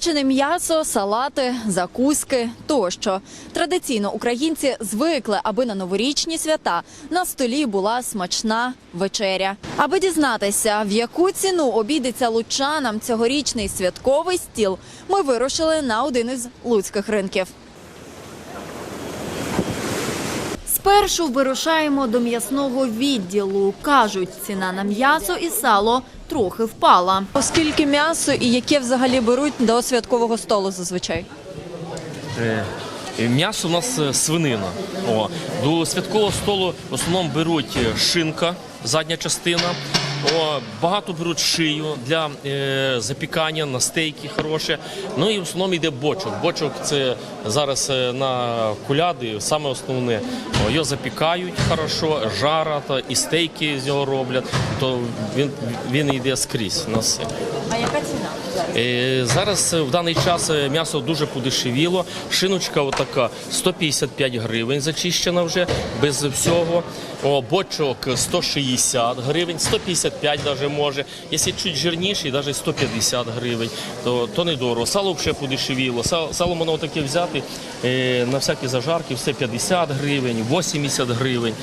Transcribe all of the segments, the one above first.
Смачене м'ясо, салати, закуски тощо. Традиційно українці звикли, аби на новорічні свята на столі була смачна вечеря. Аби дізнатися, в яку ціну обійдеться лучанам цьогорічний святковий стіл, ми вирушили на один із луцьких ринків. Спершу вирушаємо до м'ясного відділу. Кажуть, ціна на м'ясо і сало трохи впала. Оскільки м'ясо і яке взагалі беруть до святкового столу зазвичай? Е, М'ясо у нас е, свинина. О, до святкового столу в основному беруть е, шинка, задня частина. О, багато беруть шию для е, запікання на стейки хороше. Ну і в основному йде бочок. Бочок це зараз е, на куляди саме основне. О, його запікають хорошо, жара та і стейки з нього роблять. То він, він йде скрізь на все. Яка ціна? Е, Зараз е, в даний час е, м'ясо дуже подешевіло. Шиночка отака 155 гривень зачищена вже без всього. Бочок 160 гривень, 155 навіть може. Якщо чуть жирніший, навіть 150 гривень, то, то недорого. Сало вже подешевіло. Сало, сало можна таке взяти е, на всякі зажарки, все 50 гривень, 80 гривень.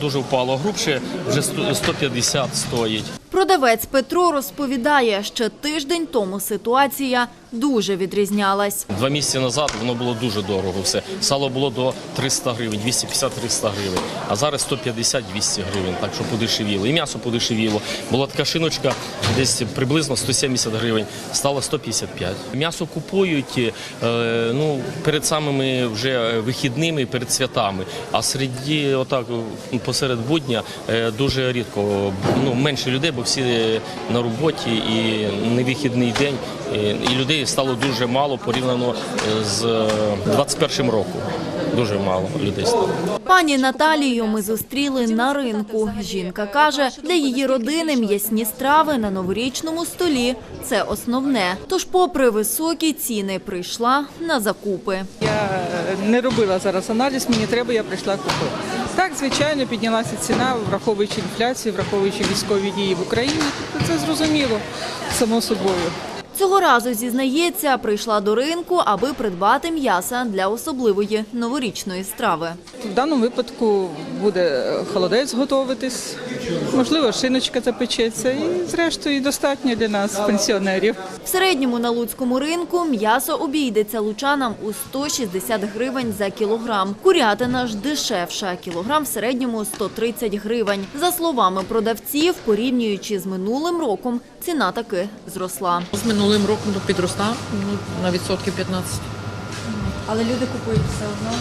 Дуже впало. Грубше вже 100 150 стоїть. Продавець Петро розповідає, ще тиждень тому ситуація дуже відрізнялась. Два місяці назад воно було дуже дорого. Все сало було до 300 гривень, 250-300 гривень. А зараз 150-200 гривень, так що подешевіло. І м'ясо подешевіло. Була така шиночка, десь приблизно 170 гривень, стало 155. М'ясо купують е, ну перед самими вже вихідними, перед святами. А серед отак посеред будня е, дуже рідко. Ну менше людей, бо всі на роботі і не вихідний день. Е, І людей стало дуже мало порівняно е, з 21 роком. Дуже мало людей стало. Пані Наталію ми зустріли на ринку. Жінка каже, для її родини м'ясні страви на новорічному столі це основне. Тож, попри високі ціни, прийшла на закупи. Я е, не робила зараз аналіз, мені треба, я прийшла купити. Так, звичайно, піднялася ціна, враховуючи інфляцію, враховуючи військові дії в Україні. Це зрозуміло, само собою. Цього разу зізнається, прийшла до ринку, аби придбати м'яса для особливої новорічної страви. В даному випадку буде е, холодець готуватись, можливо, шиночка запечеться, і зрештою достатньо для нас, пенсіонерів. В середньому на луцькому ринку м'ясо обійдеться лучанам у 160 гривень за кілограм. Курятина ж дешевша. Кілограм в середньому 130 гривень. За словами продавців, порівнюючи з минулим роком, ціна таки зросла. З минулим роком то підростав ну, на відсотків 15. Але люди купують все одно.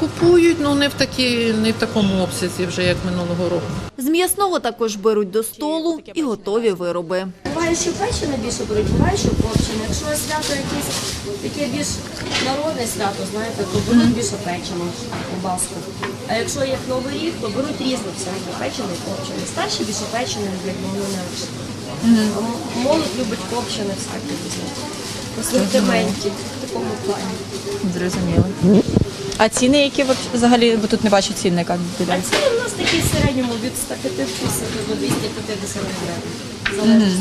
Купують, ну не в такі, не в такому обсязі вже як минулого року. З м'ясного також беруть до столу і готові вироби. Буває, що печене більше беруть, буває, що копчене. Якщо свято якесь таке більш народне свято, знаєте, то беруть більше печене, кубаску. А якщо як новий рік, то беруть різне всяке, печене і копчене. Старші більше печене бо вони не молодь любить копчене всяке різне. Асортименті в такому плані. Зрозуміло. А ціни, які взагалі, бо тут не бачу цінника А біля. ціни в нас такі в середньому від 150 до 250 гривень. Від.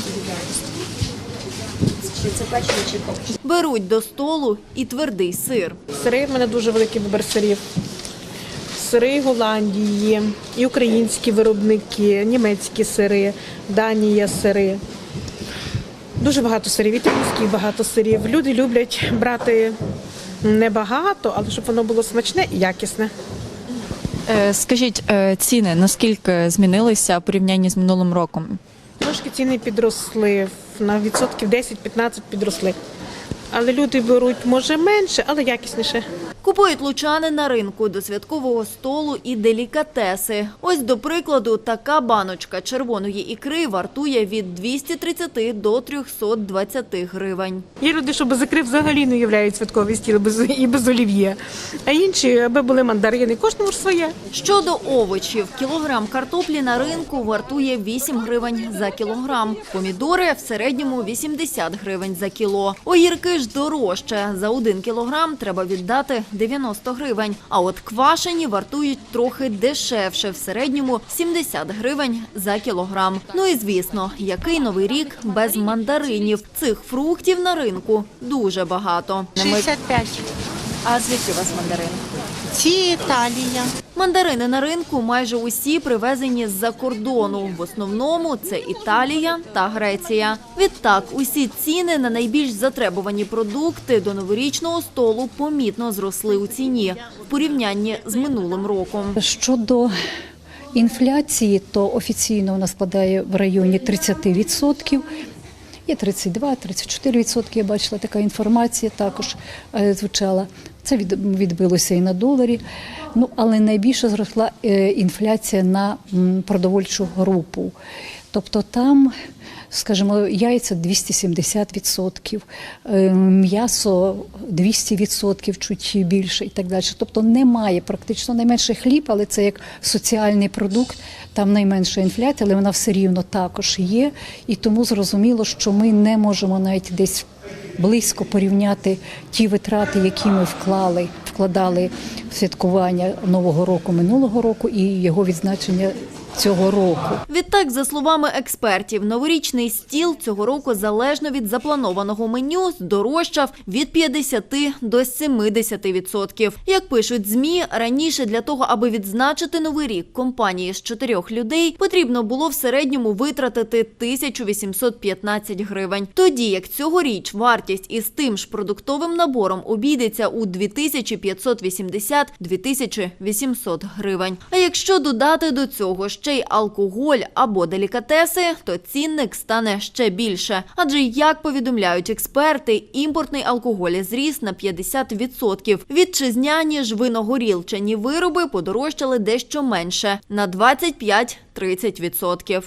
Чи це печене, чи копчене. Беруть до столу і твердий сир. Сири в мене дуже великий вибір сирів. Сири Голландії, і українські виробники, німецькі сири, Данія сири. Дуже багато сирів, італійських багато сирів. Люди люблять брати небагато, але щоб воно було смачне і якісне. Е, Скажіть, е, ціни наскільки змінилися в порівнянні з минулим роком? Трошки ціни підросли, на відсотків 10-15 підросли. Але люди беруть, може, менше, але якісніше. Купують лучани на ринку до святкового столу і делікатеси. Ось, до прикладу, така баночка червоної ікри вартує від 230 до 320 гривень. Є люди, що без ікри взагалі не уявляють святковий стіл без, і без олів'є. А інші, аби були мандарини, кожному ж своє. Щодо овочів, кілограм картоплі на ринку вартує 8 гривень за кілограм. Помідори в середньому 80 гривень за кіло. Огірки ж дорожче. За один кілограм треба віддати 90 гривень. А от квашені вартують трохи дешевше, в середньому 70 гривень за кілограм. Ну і звісно, який новий рік без мандаринів. Цих фруктів на ринку дуже багато. 65. А звідки у вас мандарини? Ці Італія. Мандарини на ринку майже усі привезені з-за кордону. В основному це Італія та Греція. Відтак, усі ціни на найбільш затребувані продукти до новорічного столу помітно зросли у ціні в порівнянні з минулим роком. Щодо інфляції, то офіційно вона складає в районі 30%. Є 32-34%, я бачила така інформація також е, звучала. Це відбилося і на доларі. Ну, але найбільше зросла е, інфляція на продовольчу групу. Тобто там, скажімо, яйця 270%, е, м'ясо 200%, чуть більше і так далі. Тобто немає практично найменше хліб, але це як соціальний продукт, там найменша інфляція, але вона все рівно також є. І тому зрозуміло, що ми не можемо навіть десь близько порівняти ті витрати, які ми вклали, вкладали в святкування Нового року минулого року і його відзначення цього року. Відтак, за словами експертів, новорічний стіл цього року залежно від запланованого меню здорожчав від 50 до 70%. Як пишуть ЗМІ, раніше для того, аби відзначити новий рік компанії з чотирьох людей, потрібно було в середньому витратити 1815 гривень. Тоді як цьогоріч вартість із тим ж продуктовим набором обійдеться у 2550-2800 гривень. А якщо додати до цього ще й алкоголь або делікатеси, то цінник стане ще більше. Адже як повідомляють експерти, імпортний алкоголь зріс на 50%. Вітчизняні ж виногорілчані вироби подорожчали дещо менше на 25-30%.